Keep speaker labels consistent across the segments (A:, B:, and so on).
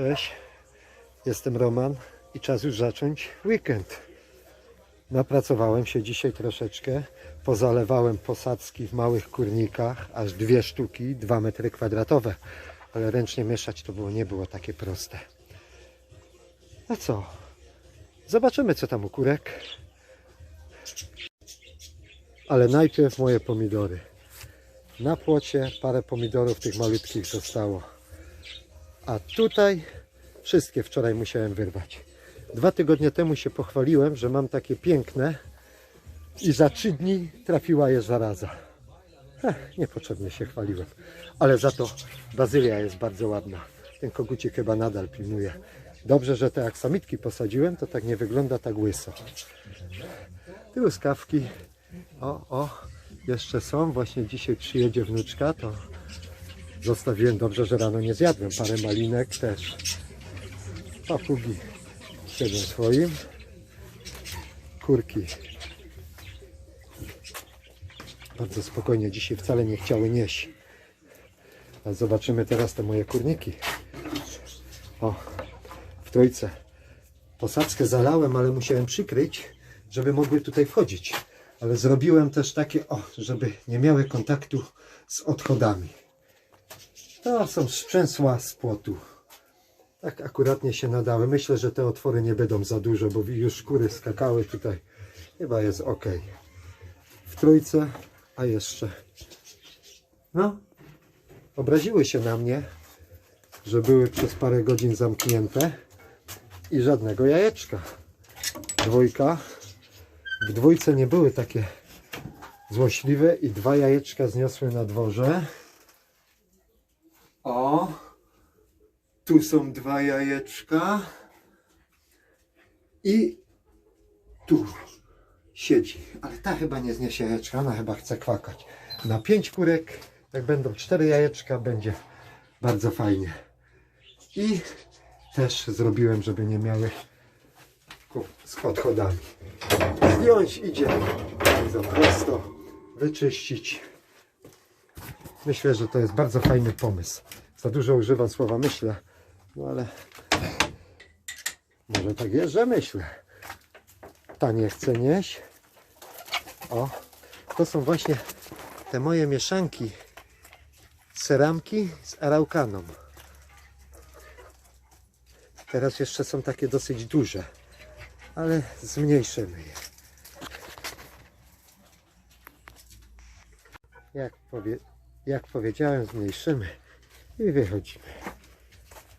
A: Cześć, jestem Roman i czas już zacząć weekend. Napracowałem się dzisiaj troszeczkę, pozalewałem posadzki w małych kurnikach, aż dwie sztuki, dwa metry kwadratowe, ale ręcznie mieszać to było, nie było takie proste. No co, zobaczymy co tam u kurek. Ale najpierw moje pomidory. Na płocie parę pomidorów tych malutkich zostało. A tutaj wszystkie wczoraj musiałem wyrwać. Dwa tygodnie temu się pochwaliłem, że mam takie piękne i za trzy dni trafiła je zaraza. Ech, niepotrzebnie się chwaliłem. Ale za to bazylia jest bardzo ładna. Ten kogucik chyba nadal pilnuje. Dobrze, że te aksamitki posadziłem, to tak nie wygląda tak łyso. Truskawki. O, o, jeszcze są. Właśnie dzisiaj przyjedzie wnuczka, to Zostawiłem dobrze, że rano nie zjadłem. Parę malinek też. Papugi siedzą swoim. Kurki. Bardzo spokojnie. Dzisiaj wcale nie chciały nieść. A zobaczymy teraz te moje kurniki. O, w trójce. Posadzkę zalałem, ale musiałem przykryć, żeby mogły tutaj wchodzić. Ale zrobiłem też takie, o, żeby nie miały kontaktu z odchodami. To są sprzęsła z płotu. Tak akuratnie się nadały. Myślę, że te otwory nie będą za duże, bo już kury skakały tutaj. Chyba jest ok. W trójce, a jeszcze. No, obraziły się na mnie, że były przez parę godzin zamknięte i żadnego jajeczka. Dwójka. W dwójce nie były takie złośliwe i dwa jajeczka zniosły na dworze. O, tu są dwa jajeczka i tu siedzi, ale ta chyba nie zniesie jajeczka, ona chyba chce kwakać. Na pięć kurek, jak będą cztery jajeczka, będzie bardzo fajnie. I też zrobiłem, żeby nie miały z podchodami. Zdjąć idzie bardzo prosto, wyczyścić. Myślę, że to jest bardzo fajny pomysł. Za dużo używam słowa myślę, no ale może tak jest, że myślę. Ta nie chce nieść. O, to są właśnie te moje mieszanki ceramki z araukaną. Teraz jeszcze są takie dosyć duże, ale zmniejszymy je. Jak powie, jak powiedziałem, zmniejszymy i wychodzimy.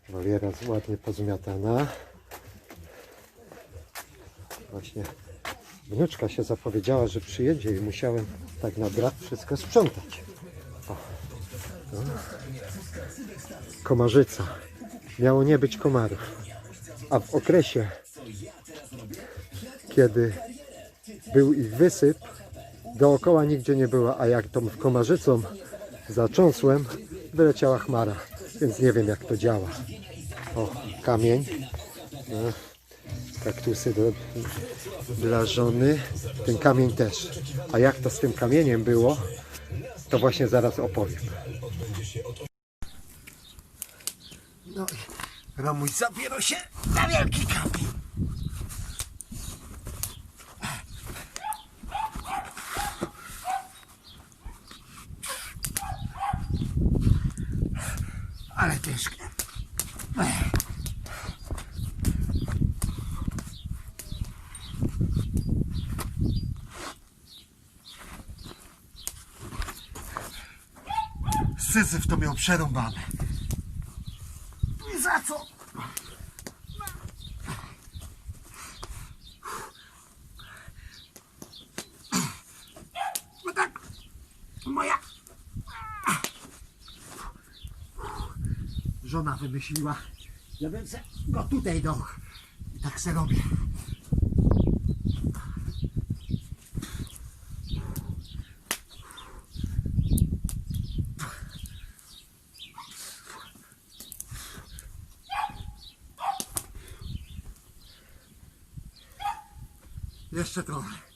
A: Woliera ładnie pozmiatana. Właśnie wnuczka się zapowiedziała, że przyjedzie i musiałem tak na wszystko sprzątać. O. Komarzyca. Miało nie być komarów. A w okresie, kiedy był ich wysyp, dookoła nigdzie nie było, a jak tą komarzycą zacząsłem, wyleciała chmara, więc nie wiem jak to działa. O, kamień. No, kaktusy do, dla żony. Ten kamień też. A jak to z tym kamieniem było, to właśnie zaraz opowiem. No i Romuś zabiera się na wielki kamień. Ale ciężkie. Syzyf to miał przerąbane. I za co? No tak, moja żona wymyśliła, żebym se go tutaj dał. I tak se robię. Jeszcze trochę.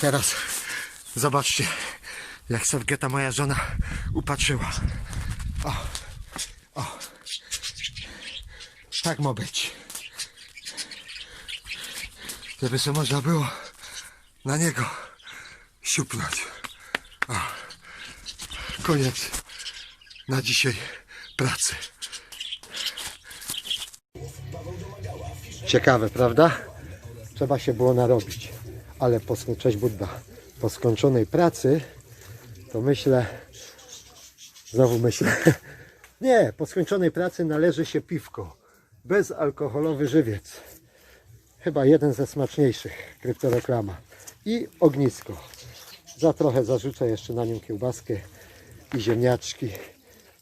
A: Teraz zobaczcie, jak Sergeta, moja żona, upatrzyła. O, o. Tak ma być. Żeby się można było na niego siupnąć. O. Koniec na dzisiaj pracy. Ciekawe, prawda? Trzeba się było narobić. Ale po, cześć Budda. Po skończonej pracy to myślę, znowu myślę, nie, po skończonej pracy należy się piwko. Bezalkoholowy żywiec. Chyba jeden ze smaczniejszych, kryptoreklama. I ognisko. Za trochę zarzucę jeszcze na nim kiełbaskę i ziemniaczki.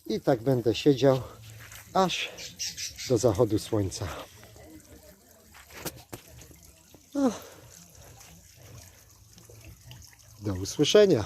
A: I tak będę siedział aż do zachodu słońca. Do usłyszenia.